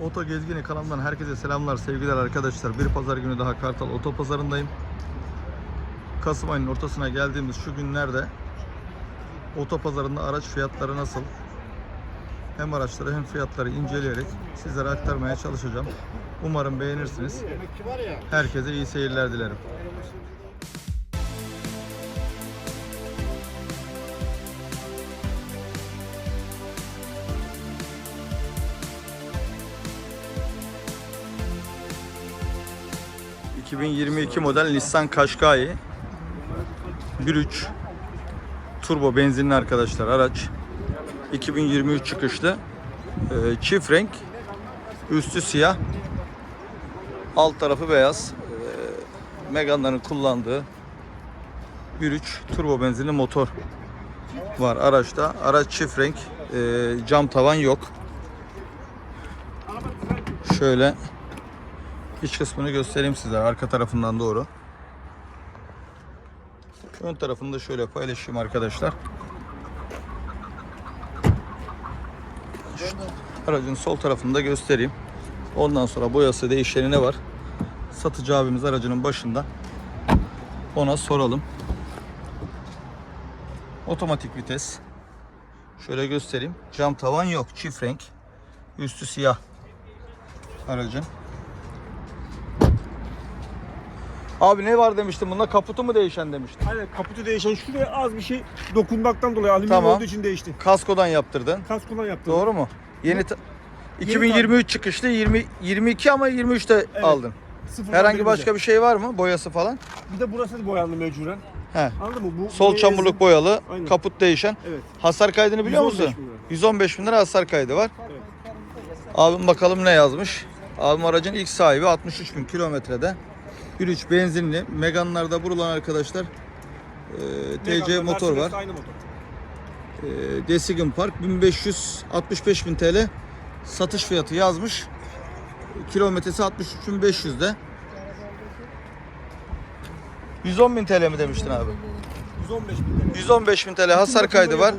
Oto Gezgini kanalından herkese selamlar, sevgiler arkadaşlar. Bir pazar günü daha Kartal Otopazarı'ndayım. Kasım ayının ortasına geldiğimiz şu günlerde otopazarında araç fiyatları nasıl? Hem araçları hem fiyatları inceleyerek sizlere aktarmaya çalışacağım. Umarım beğenirsiniz. Herkese iyi seyirler dilerim. ...2022 model Nissan Qashqai. 1.3 turbo benzinli arkadaşlar araç. 2023 çıkışlı. Ee, çift renk üstü siyah. Alt tarafı beyaz. Ee, Megane'ların kullandığı 1.3 turbo benzinli motor var araçta. Araç çift renk Ee, cam tavan yok. Şöyle iç kısmını göstereyim size arka tarafından doğru ön tarafını da şöyle paylaşayım arkadaşlar Aracın sol tarafını da göstereyim. Ondan sonra boyası değişeni ne var? Satıcı abimiz aracının başında. Ona soralım. Otomatik vites. Şöyle göstereyim. Cam tavan yok. Çift renk. Üstü siyah. Aracın. Abi ne var demiştin bunda? Kaputu mu değişen demiştin? Aynen kaputu değişen şuraya az bir şey dokunmaktan dolayı alüminyum Tamam. olduğu için değişti. Kaskodan yaptırdın. Kaskodan yaptım. Doğru mu? Yeni ta- 2023 çıkışlı 20 22 ama 23'te Evet. aldın. Sıfırdan Herhangi bir başka bir şey var mı? Boyası falan? Bir de burası da boyandı mecburen. He. Anladın mı? Bu, Sol buraya çamurluk yazın. boyalı, Aynen. kaput değişen. Evet. Hasar kaydını biliyor 115 musun? bin lira. 115 bin lira hasar kaydı var. Evet. Abim bakalım ne yazmış. Abim aracın ilk sahibi 63 bin kilometrede. 1.3 benzinli. Meganlarda burulan arkadaşlar e, TC motor var. Aynı motor. E, Desigan Park 1565 bin TL satış fiyatı yazmış. Kilometresi 63.500'de. 110 bin TL mi demiştin abi? 115 bin lira. 115 bin TL hasar kaydı var.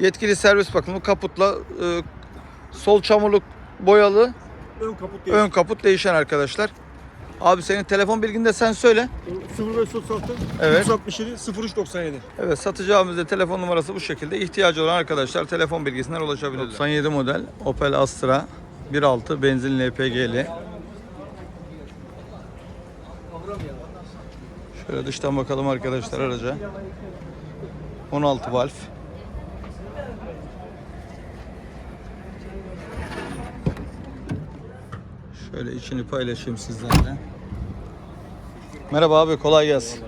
Yetkili servis bakımı kaputla e, sol çamurluk boyalı. Ön kaput ön kaput değişen arkadaşlar. Abi senin telefon bilgini de sen söyle. 0536 Evet. 367 0397. Evet satıcı abimizde telefon numarası bu şekilde. İhtiyacı olan arkadaşlar telefon bilgisinden ulaşabilirler. 97 model Opel Astra 1.6 benzinli LPG'li. Şöyle dıştan bakalım arkadaşlar araca. 16 valf. Şöyle içini paylaşayım sizlerle. Merhaba abi kolay gelsin.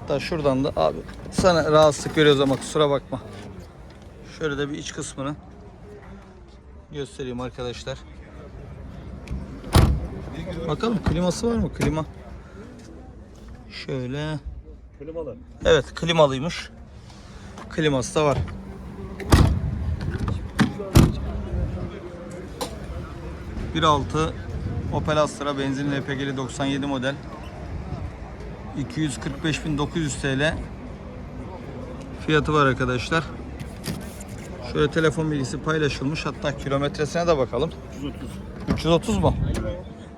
Hatta şuradan da abi sana rahatsızlık veriyoruz ama kusura bakma. Şöyle de bir iç kısmını göstereyim arkadaşlar. Bakalım kliması var mı? Klima. Şöyle. Klimalı. Evet klimalıymış. Kliması da var. Bir altı Opel Astra benzinli LPG'li 97 model. 245.900 TL fiyatı var arkadaşlar. Şöyle telefon bilgisi paylaşılmış. Hatta kilometresine de bakalım. 130. 330 mu?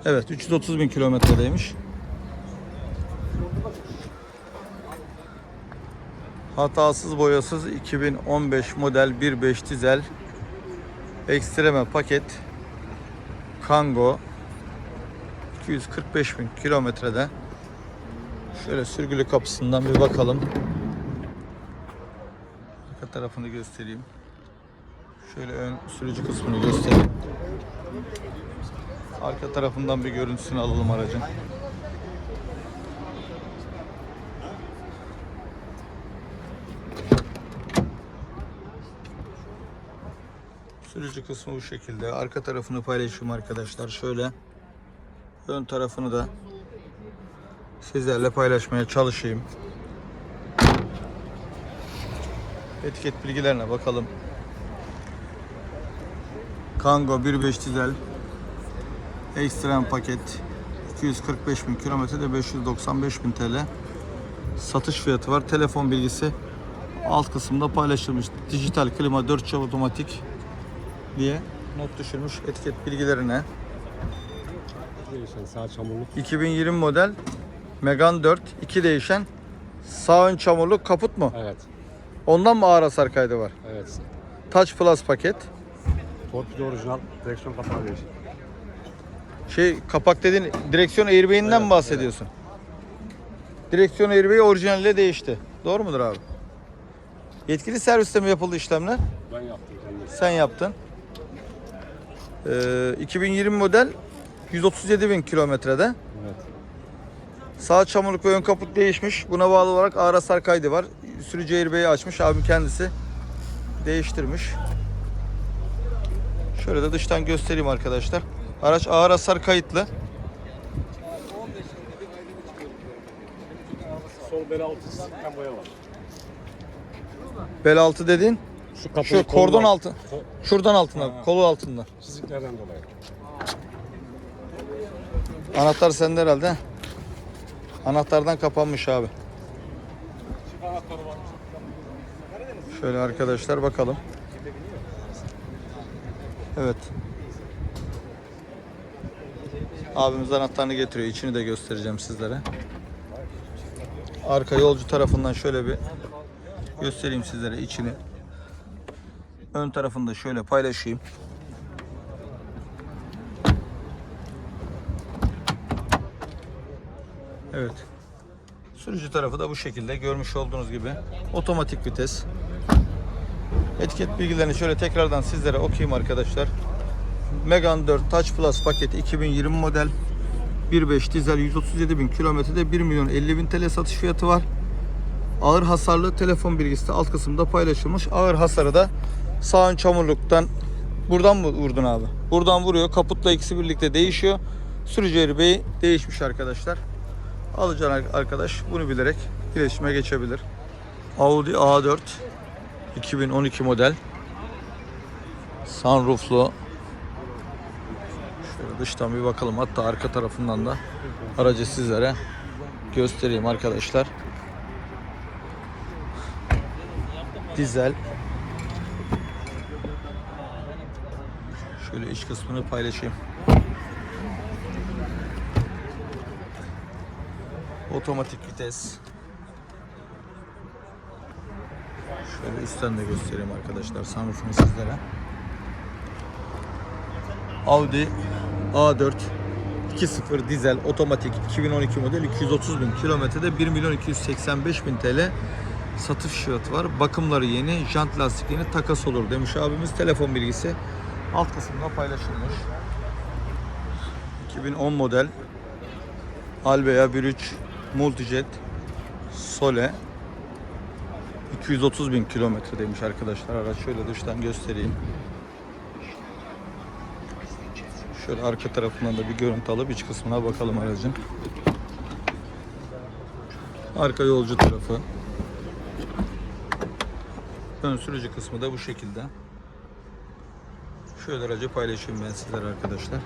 Evet 330 bin kilometredeymiş. Hatasız boyasız 2015 model 1.5 dizel ekstreme paket Kango 245 bin kilometrede. Şöyle sürgülü kapısından bir bakalım. Arka tarafını göstereyim. Şöyle ön sürücü kısmını göstereyim. Arka tarafından bir görüntüsünü alalım aracın. Sürücü kısmı bu şekilde. Arka tarafını paylaşayım arkadaşlar. Şöyle ön tarafını da sizlerle paylaşmaya çalışayım. Etiket bilgilerine bakalım. Kango 1.5 dizel Ekstrem paket 245 bin kilometrede 595 bin TL satış fiyatı var. Telefon bilgisi alt kısımda paylaşılmış. Dijital klima 4 çap otomatik diye not düşürmüş etiket bilgilerine. Değişen sağ çamurluk. 2020 model Megane 4 2 değişen sağ ön çamurluk kaput mu? Evet. Ondan mı ağır hasar kaydı var? Evet. Touch Plus paket. Torpido orijinal. Direksiyon kapağı değişik. Şey kapak dediğin direksiyon airbag'inden mi Evet, bahsediyorsun? Direksiyon airbag'i orijinaliyle değişti. Doğru mudur abi? Yetkili serviste mi yapıldı işlemler? Ben yaptım kendim. Sen yaptın. Ee, 2020 model 137 bin kilometrede. Evet. Sağ çamurluk ve ön kaput değişmiş. Buna bağlı olarak ağır hasar kaydı var. Sürücü airbag'i açmış. Abim kendisi değiştirmiş. Şöyle de dıştan göstereyim arkadaşlar. Araç ağır hasar kayıtlı. Sol bel altı boya var. Bel altı dediğin Şu kapı şu kordon altı. Şuradan altında, kolu altında. Çiziklerden dolayı. Anahtar sende herhalde. Anahtardan kapanmış abi. Şöyle arkadaşlar bakalım. Evet. Abimiz anahtarını getiriyor. İçini de göstereceğim sizlere. Arka yolcu tarafından şöyle bir göstereyim sizlere içini. Ön tarafını da şöyle paylaşayım. Evet. Sürücü tarafı da bu şekilde görmüş olduğunuz gibi. Otomatik vites. Etiket bilgilerini şöyle tekrardan sizlere okuyayım arkadaşlar. Megane 4 Touch Plus paketi 2020 model 1.5 dizel 137 bin kilometrede 1 milyon 50 bin TL satış fiyatı var. Ağır hasarlı telefon bilgisi de alt kısımda paylaşılmış. Ağır hasarı da sağ ön çamurluktan buradan mı vurdun abi? Buradan vuruyor. Kaputla ikisi birlikte değişiyor. Sürücü airbag'i değişmiş arkadaşlar. Alacağın arkadaş bunu bilerek iletişime geçebilir. Audi A4 2012 model. Sunrooflu. Şöyle dıştan bir bakalım. Hatta arka tarafından da aracı sizlere göstereyim arkadaşlar. Dizel. Şöyle iç kısmını paylaşayım. Otomatik vites. Şöyle üstten de göstereyim arkadaşlar sunroofunu sizlere. Audi A4 2.0 dizel otomatik 2012 model 230 bin kilometrede 1 milyon 285 bin TL satış fiyatı var. Bakımları yeni, jant lastik yeni, takas olur demiş abimiz. Telefon bilgisi alt kısımda paylaşılmış. 2010 model Albea 1.3 Multijet Sole 230 bin kilometre demiş arkadaşlar. Araç şöyle dıştan göstereyim. Şöyle arka tarafından da bir görüntü alıp iç kısmına bakalım aracın. Arka yolcu tarafı. Ön sürücü kısmı da bu şekilde. Şöyle aracı paylaşayım ben sizlere arkadaşlar.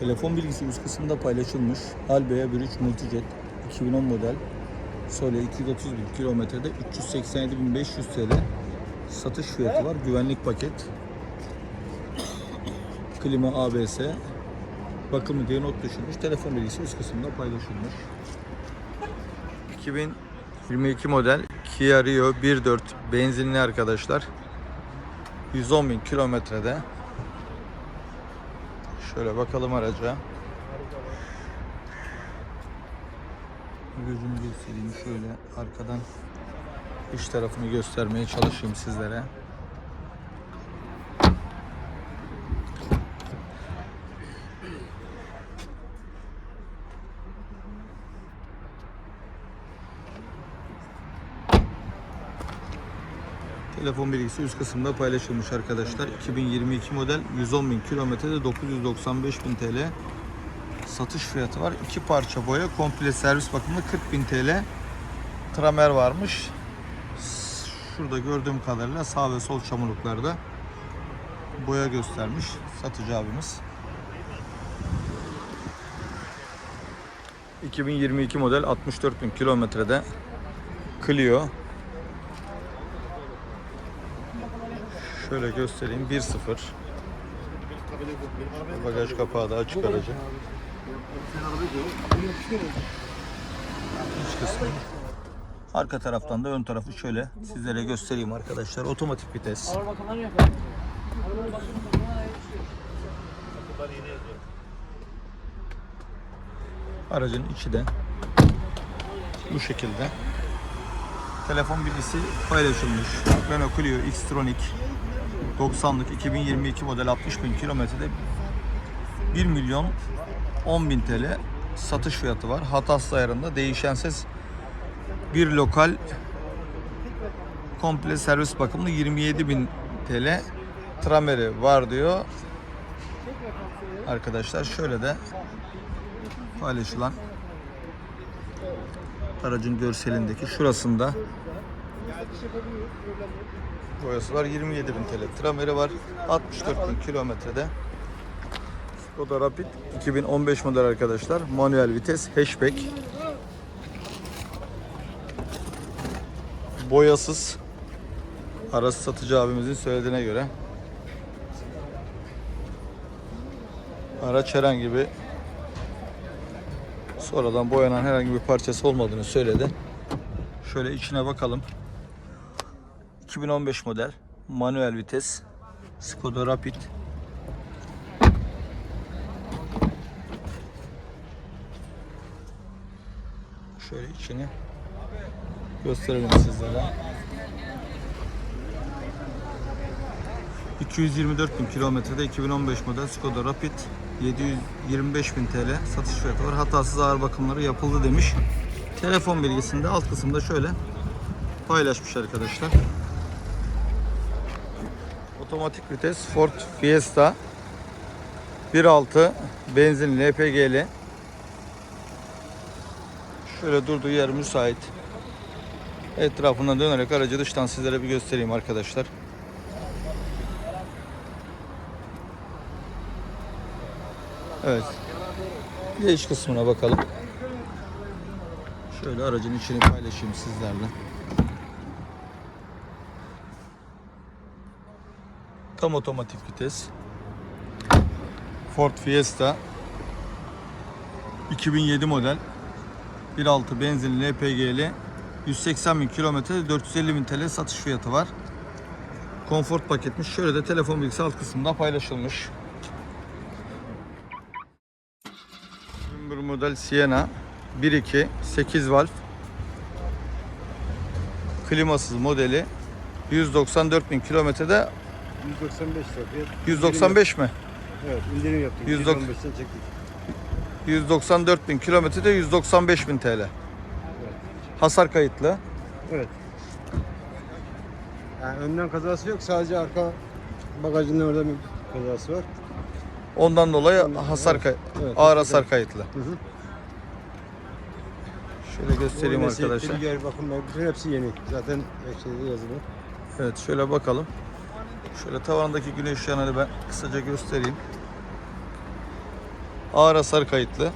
Telefon bilgisi üst kısımda paylaşılmış. Albea 1.3 Multijet 2010 model. Sole 230 bin kilometrede 387.500 TL satış fiyatı var. Güvenlik paket. Klima ABS. Bakımı diye not düşülmüş. Telefon bilgisi üst kısımda paylaşılmış. 2022 model Kia Rio 1.4 benzinli arkadaşlar. 110 bin kilometrede. Şöyle bakalım araca. Gözümü göstereyim şöyle arkadan iç tarafını göstermeye çalışayım sizlere. Telefon bilgisi üst kısımda paylaşılmış arkadaşlar. 2022 model 110 bin kilometrede 995 bin TL satış fiyatı var. İki parça boya komple servis bakımında 40 bin TL tramer varmış. Şurada gördüğüm kadarıyla sağ ve sol çamurluklarda boya göstermiş satıcı abimiz. 2022 model 64 bin kilometrede Clio Şöyle göstereyim 1.0 Bagaj kapağı da açık aracı. İç kısmı. Arka taraftan da ön tarafı şöyle sizlere göstereyim arkadaşlar. Otomatik vites. Aracın içi de bu şekilde. Telefon bilgisi paylaşılmış. Renault Clio X-Tronic 90'lık 2022 model 60 bin kilometrede 1 milyon 10 bin TL satış fiyatı var. Hatas ayarında değişensiz bir lokal komple servis bakımlı 27 bin TL trameri var diyor. Arkadaşlar şöyle de paylaşılan aracın görselindeki şurasında boyası var 27 bin TL trameri var 64 bin kilometrede Skoda Rapid 2015 model arkadaşlar manuel vites hatchback boyasız arası satıcı abimizin söylediğine göre araç herhangi bir sonradan boyanan herhangi bir parçası olmadığını söyledi. Şöyle içine bakalım. 2015 model manuel vites Skoda Rapid Şöyle içini gösterelim sizlere. 224 bin kilometrede 2015 model Skoda Rapid 725 bin TL satış fiyatı var. Hatasız ağır bakımları yapıldı demiş. Telefon bilgisinde alt kısımda şöyle paylaşmış arkadaşlar. Otomatik vites Ford Fiesta 1.6 benzinli LPG'li Şöyle durduğu yer müsait. Etrafına dönerek aracı dıştan sizlere bir göstereyim arkadaşlar. Evet. Bir iç kısmına bakalım. Şöyle aracın içini paylaşayım sizlerle. Tam otomatik vites. Ford Fiesta 2007 model 1.6 benzinli LPG'li 180 bin kilometre 450 bin TL satış fiyatı var. Konfort paketmiş. Şöyle de telefon bilgisi alt kısmında paylaşılmış. 2001 model Sienna 1.2 8 valv klimasız modeli 194 bin kilometrede 195 lira fiyat. 195 mi? Evet indirim yaptık. 190 115'ten çektik. 194 bin kilometrede 195 bin TL. Hasar kayıtlı. Evet. Yani önden kazası yok sadece arka bagajında orada bir kazası var. Ondan dolayı hasar kay- Evet, ağır hasar hasar kayıtlı. Hı hı. Şöyle göstereyim arkadaşlar. Trigger bakım bütün hepsi yeni. Zaten şeyde yazılı. Evet şöyle bakalım. Şöyle tavandaki güneş yanını ben kısaca göstereyim. Ağır hasar kayıtlı.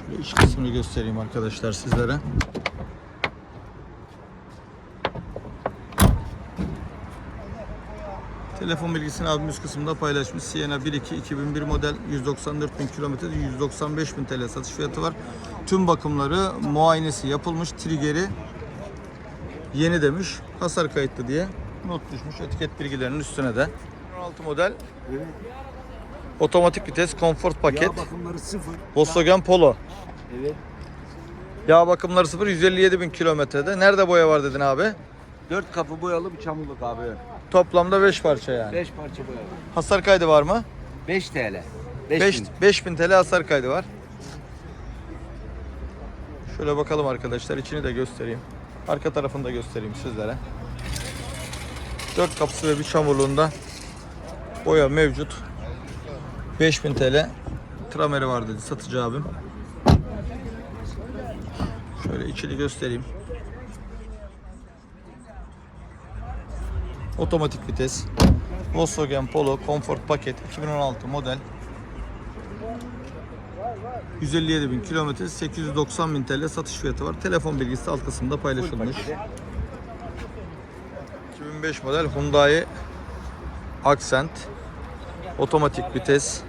Şöyle iç kısmını göstereyim arkadaşlar sizlere. Telefon bilgisini abim üst kısımda paylaşmış. Sienna 1.2 2001 model 194 bin kilometrede 195 bin TL satış fiyatı var. Tüm bakımları muayenesi yapılmış. Triggeri yeni demiş. Hasar kayıtlı diye not düşmüş etiket bilgilerinin üstüne de. 16 model Evet. otomatik vites konfort paket. Yağ bakımları sıfır. Volkswagen Polo. Evet. Yağ bakımları 0 157 bin kilometrede. Nerede boya var dedin abi? Dört kapı boyalı bir çamurluk abi. Toplamda 5 parça yani. Beş parça boyalı. Hasar kaydı var mı? 5 TL. 5 5 bin. 5000 TL hasar kaydı var. Şöyle bakalım arkadaşlar içini de göstereyim. Arka tarafını da göstereyim sizlere. 4 kapısı ve bir çamurluğunda boya mevcut. 5000 TL trameri var dedi satıcı abim. Şöyle içini göstereyim. Otomatik vites. Volkswagen Polo Comfort paket 2016 model. 157 bin kilometre 890 bin TL satış fiyatı var. Telefon bilgisi alt kısımda paylaşılmış. 2005 model Hyundai Accent otomatik vites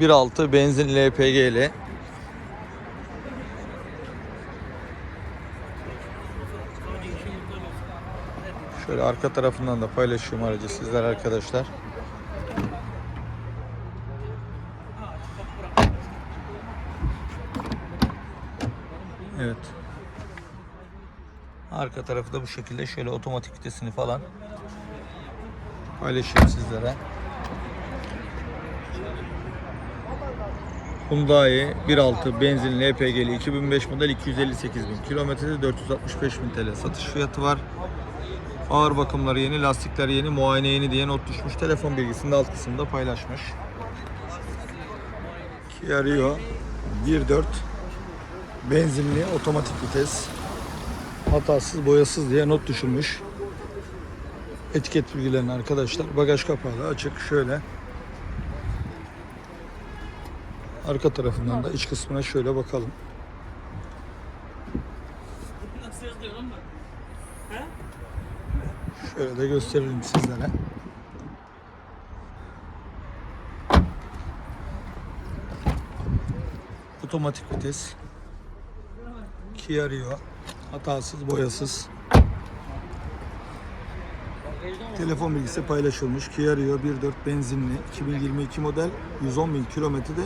1.6 benzin LPG'li Şöyle arka tarafından da paylaşıyorum aracı sizler arkadaşlar. Arka tarafı da bu şekilde şöyle otomatik vitesini falan paylaşayım sizlere. Hyundai 1.6 benzinli LPG'li 2005 model 258 bin kilometrede 465 bin TL satış fiyatı var. Ağır bakımları yeni, lastikler yeni, muayene yeni diye not düşmüş. Telefon bilgisini de alt kısımda paylaşmış. Kia Rio 1.4 benzinli otomatik vites hatasız boyasız diye not düşülmüş. Etiket bilgilerini arkadaşlar bagaj kapağı da açık şöyle. Arka tarafından da iç kısmına şöyle bakalım. Şöyle de gösterelim sizlere. Otomatik vites. Kia Rio. Hatasız, boyasız. Telefon bilgisi paylaşılmış. Kia Rio 1.4 benzinli 2022 model 110 bin kilometrede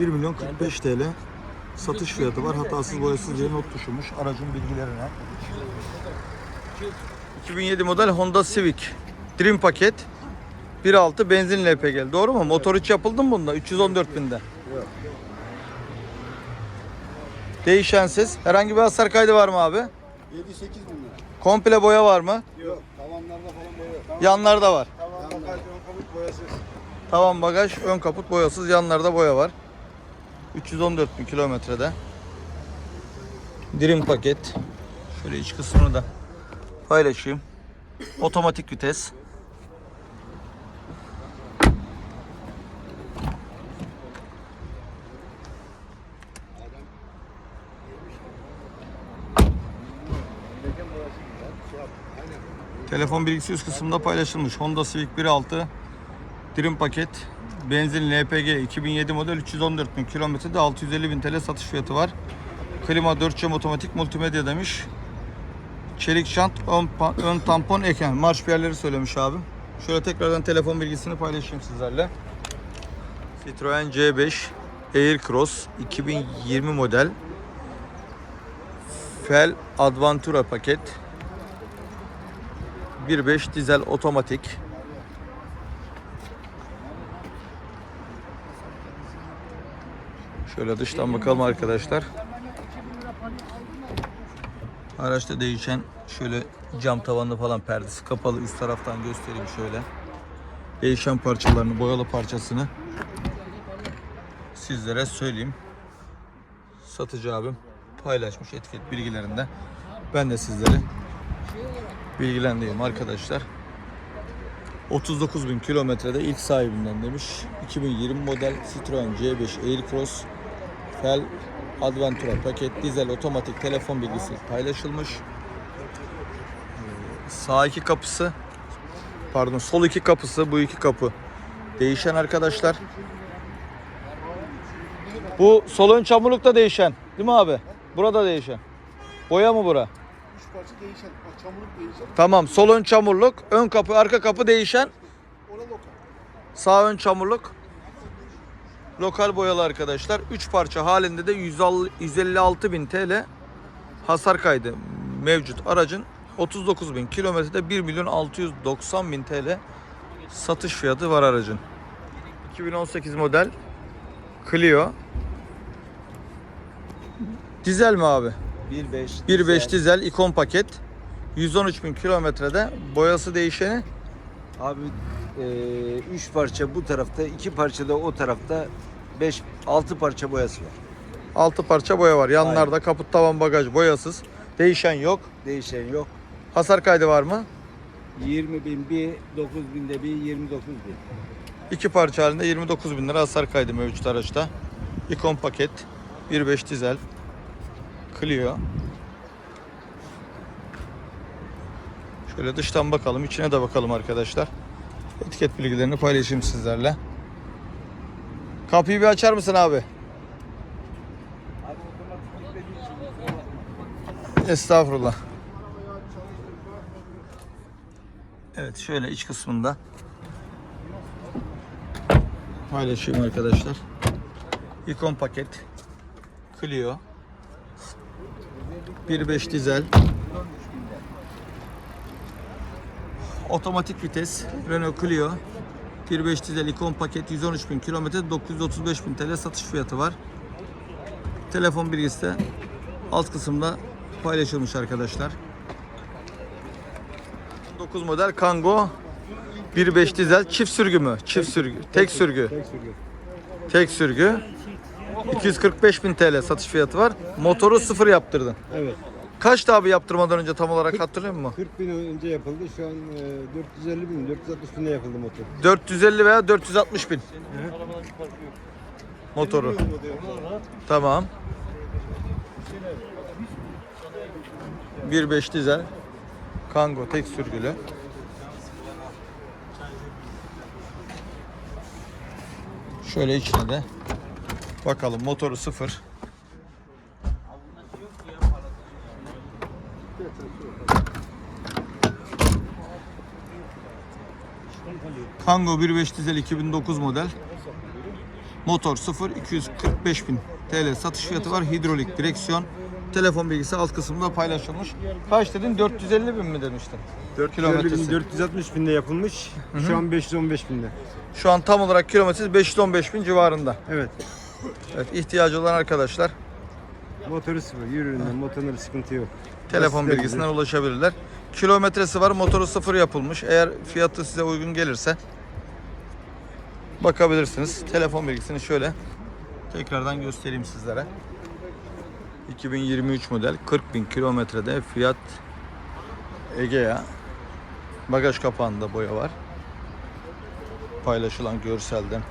1 milyon 45 TL satış fiyatı var. Hatasız boyasız diye not düşülmüş aracın bilgilerine. 2007 model Honda Civic Dream paket 1.6 benzin LPG. Doğru mu? Motor hiç yapıldı mı bunda? 314 binde. Değişensiz. Herhangi bir hasar kaydı var mı abi? 7-8 bin lira. Komple boya var mı? Yok. Tavanlarda falan boya yok. Yanlarda var. Tavan bagaj ön kaput boyasız. Tavan bagaj, ön kaput boyasız, yanlarda boya var. 314 bin kilometrede. Dream paket. Şöyle iç kısmını da paylaşayım. Otomatik vites. Telefon bilgisi üst kısımda paylaşılmış. Honda Civic 1.6 Dream paket. Benzin LPG 2007 model 314 bin kilometrede 650 bin TL satış fiyatı var. Klima 4 cam otomatik multimedya demiş. Çelik şant, ön, ön tampon eken. Marş yerleri söylemiş abim. Şöyle tekrardan telefon bilgisini paylaşayım sizlerle. Citroen C5 Aircross 2020 model. Fel Adventura paket. 1.5 dizel otomatik. Şöyle dıştan bakalım arkadaşlar. Araçta değişen şöyle cam tavanlı falan perdesi kapalı üst taraftan göstereyim şöyle. Değişen parçalarını, boyalı parçasını sizlere söyleyeyim. Satıcı abim paylaşmış etiket bilgilerinde. Ben de sizleri bilgilendireyim arkadaşlar. 39 bin kilometrede ilk sahibinden demiş. 2020 model Citroen C5 Aircross Fel Adventura paket dizel otomatik telefon bilgisi paylaşılmış. Ee, Sağ iki kapısı pardon sol iki kapısı bu iki kapı değişen arkadaşlar. Bu sol ön çamurlukta değişen değil mi abi? Burada değişen. Boya mı bura? Üç parça değişen. Bak çamurluk değişen. Tamam sol ön çamurluk, ön kapı, arka kapı değişen. Ona lokal. Sağ ön çamurluk. Lokal boyalı arkadaşlar. 3 parça halinde de 156 bin TL hasar kaydı mevcut aracın. 39 bin kilometrede 1 milyon 690 bin TL satış fiyatı var aracın. 2018 model Clio. Dizel mi abi? 1.5 1.5 dizel ikon paket. 113 bin kilometrede boyası değişeni Abi 3 parça bu tarafta, 2 parça da o tarafta 5 6 parça boyası var. 6 parça boya var. Yanlarda kaput tavan bagaj boyasız. Değişen yok. Değişen yok. Hasar kaydı var mı? 20 bin bir, 9 binde bir, 29 bin. İki parça halinde 29 bin lira hasar kaydı mevcut araçta. ikon paket, 1.5 dizel, Clio. Şöyle dıştan bakalım, içine de bakalım arkadaşlar. Etiket bilgilerini paylaşayım sizlerle. Kapıyı bir açar mısın abi? Estağfurullah. Evet şöyle iç kısmında paylaşayım arkadaşlar. İkon paket Clio 1.5 dizel Otomatik vites Renault Clio 1.5 dizel ikon paket 113.000 kilometre 935.000 TL satış fiyatı var. Telefon bilgisi de alt kısımda paylaşılmış arkadaşlar. 9 model Kangoo 1.5 dizel çift sürgü mü? Çift sürgü. Tek sürgü. Tek sürgü. Tek sürgü. 245.000 TL satış fiyatı var. Motoru sıfır yaptırdın. Evet. Kaçtı abi yaptırmadan önce tam olarak hatırlıyor musun? 40 bin önce yapıldı. Şu an e, 450 bin, 460 binde yapıldı motor. 450 veya 460 bin. Motoru. Tamam. 1.5 dizel. Kango tek sürgülü. Şöyle içine de bakalım motoru sıfır. Kango 1.5 dizel 2009 model. Motor 0 245 bin TL satış fiyatı var. Hidrolik direksiyon. Telefon bilgisi alt kısımda paylaşılmış. Kaç dedin? 450 bin mi demiştin? 450 bin, Kilometresi. 460 binde yapılmış. Şu an 515 binde. Şu an tam olarak kilometresi 515 bin civarında. Evet. Evet ihtiyacı olan arkadaşlar Motoru sıfır. Yürüründen, motorunda sıkıntı yok. telefon Basit de bilgisinden ulaşabilirler. Kilometresi var. Motoru sıfır yapılmış. Eğer fiyatı size uygun gelirse bakabilirsiniz. Telefon bilgisini şöyle tekrardan göstereyim sizlere. 2023 model 40 bin kilometrede Fiat Egea bagaj kapağında boya var. Paylaşılan görselden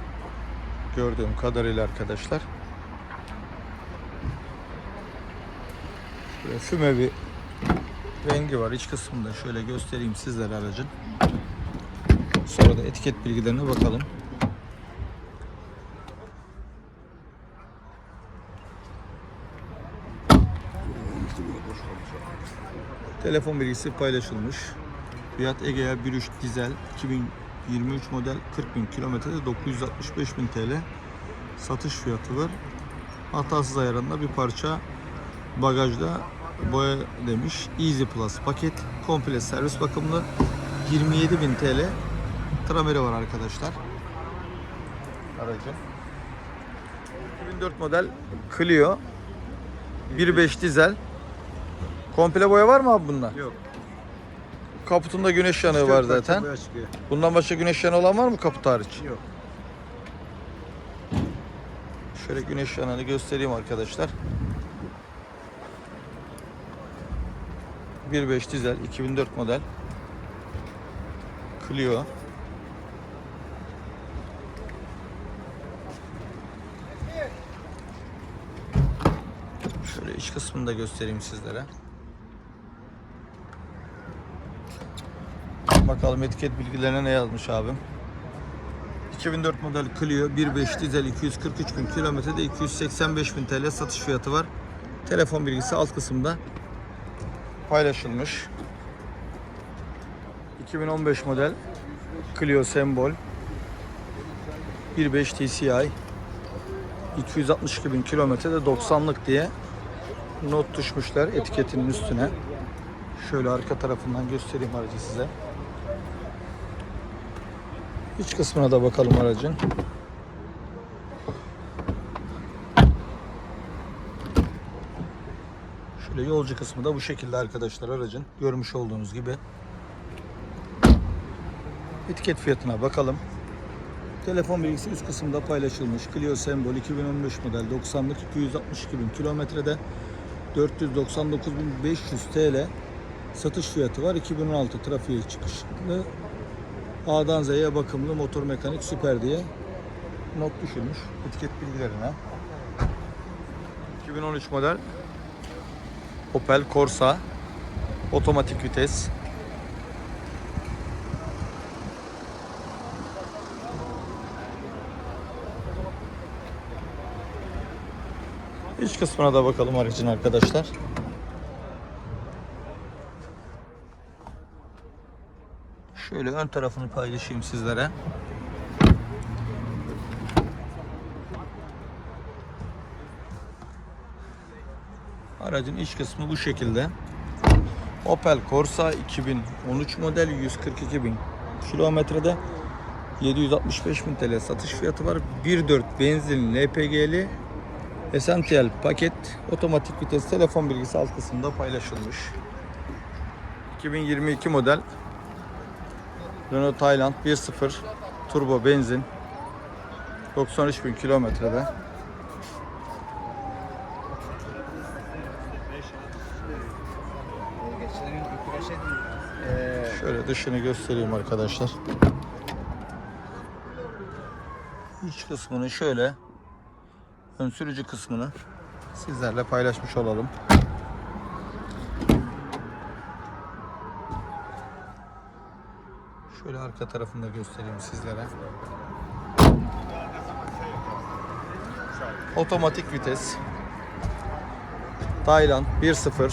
gördüğüm kadarıyla arkadaşlar. Böyle füme bir rengi var. İç kısmında şöyle göstereyim sizlere aracın. Sonra da etiket bilgilerine bakalım. Telefon bilgisi paylaşılmış. Fiat Egea 1.3 dizel 2023 model 40 bin kilometrede 965 bin TL satış fiyatı var. Hatasız ayarında bir parça bagajda boya demiş. Easy Plus paket komple servis bakımlı 27 bin TL trameri var arkadaşlar. Aracı. 2004 model Clio 1.5 dizel Komple boya var mı abi bunda? Yok. Kaputunda güneş yanığı var zaten. Bundan başka güneş yanığı olan var mı kaput hariç? Yok. Şöyle güneş yanığını göstereyim arkadaşlar. 1.5 dizel 2004 model Clio Şöyle iç kısmını da göstereyim sizlere. Bakalım etiket bilgilerine ne yazmış abim. 2004 model Clio 1.5 dizel 243 bin kilometrede 285 bin TL satış fiyatı var. Telefon bilgisi alt kısımda paylaşılmış. 2015 model Clio Sembol 1.5 TCI 262 bin kilometrede 90'lık diye not düşmüşler etiketinin üstüne. Şöyle arka tarafından göstereyim aracı size. İç kısmına da bakalım aracın. Şöyle yolcu kısmı da bu şekilde arkadaşlar aracın. Görmüş olduğunuz gibi. Etiket fiyatına bakalım. Telefon bilgisi üst kısımda paylaşılmış. Clio Sembol 2015 model 90'lık 262 bin kilometrede 499.500 TL satış fiyatı var. 2016 trafiğe çıkışlı A'dan Z'ye bakımlı motor mekanik süper diye not düşülmüş etiket bilgilerine. 2013 model Opel Corsa otomatik vites. İç kısmına da bakalım aracın arkadaşlar. Şöyle ön tarafını paylaşayım sizlere. Aracın iç kısmı bu şekilde. Opel Corsa 2013 model 142 bin kilometrede 765 bin TL satış fiyatı var. 1.4 benzin LPG'li Essential paket otomatik vites telefon bilgisi alt kısımda paylaşılmış. 2022 model Renault Tayland 1.0 turbo benzin 93 bin kilometrede Şöyle dışını göstereyim arkadaşlar. İç kısmını şöyle ön sürücü kısmını sizlerle paylaşmış olalım. Şöyle arka tarafını da göstereyim sizlere. Otomatik vites. Tayland 1.0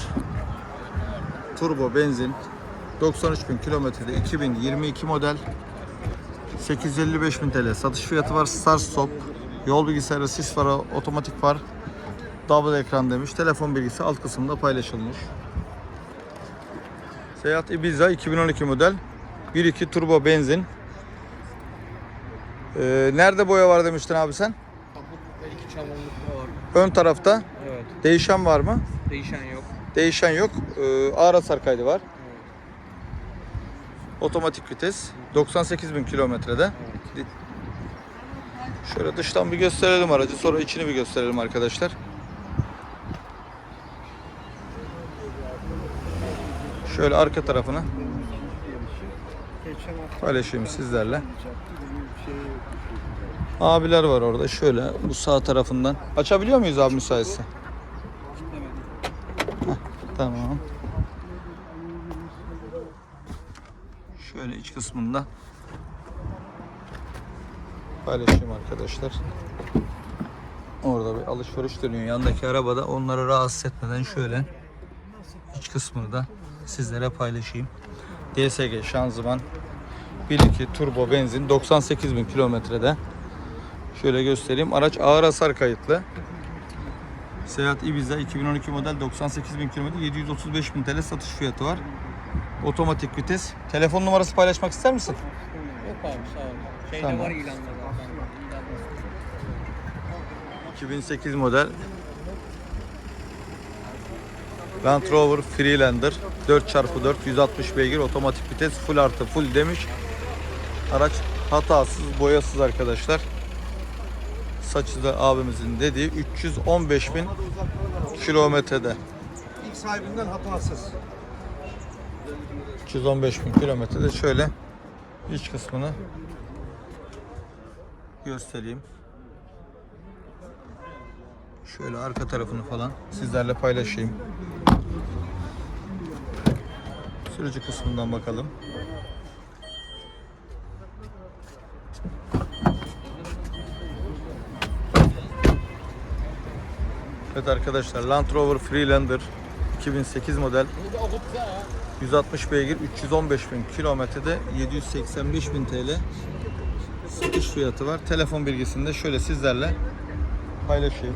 turbo benzin 93 bin kilometrede 2022 model 855 bin TL satış fiyatı var. Start stop, yol bilgisayarı, sis farı, otomatik far, double ekran demiş. Telefon bilgisi alt kısımda paylaşılmış. Seat Ibiza 2012 model 1.2 turbo benzin. Ee, nerede boya var demiştin abi sen? Belki çamurlukta var. Ön tarafta. Evet. Değişen var mı? Değişen yok. Değişen yok. Ee, ağır hasar kaydı var. Otomatik vites. 98 bin kilometrede. Şöyle dıştan bir gösterelim aracı. Sonra içini bir gösterelim arkadaşlar. Şöyle arka tarafını paylaşayım sizlerle. Abiler var orada. Şöyle bu sağ tarafından. Açabiliyor muyuz abi müsaitse? Tamam. Şöyle iç kısmında paylaşayım arkadaşlar. Orada bir alışveriş dönüyor yandaki arabada. Onları rahatsız etmeden şöyle iç kısmını da sizlere paylaşayım. DSG şanzıman 1.2 turbo benzin 98 bin kilometrede. Şöyle göstereyim. Araç ağır hasar kayıtlı. Seat Ibiza 2012 model 98 bin kilometre 735 bin TL satış fiyatı var. Otomatik vites. Telefon numarası paylaşmak ister misin? Yok abi sağ ol. Şeyde Tamam. var ilanda zaten. İlanda. 2008 model Land Rover Freelander 4x4 160 beygir otomatik vites full artı full demiş. Araç hatasız boyasız arkadaşlar. Saçı da abimizin dediği 315 bin kilometrede. İlk sahibinden hatasız. 315 bin kilometrede şöyle iç kısmını göstereyim. Şöyle arka tarafını falan sizlerle paylaşayım. Sürücü kısmından bakalım. Evet arkadaşlar Land Rover Freelander 2008 model 160 beygir 315 bin kilometrede 785 bin TL satış fiyatı var. Telefon bilgisini de şöyle sizlerle paylaşayım.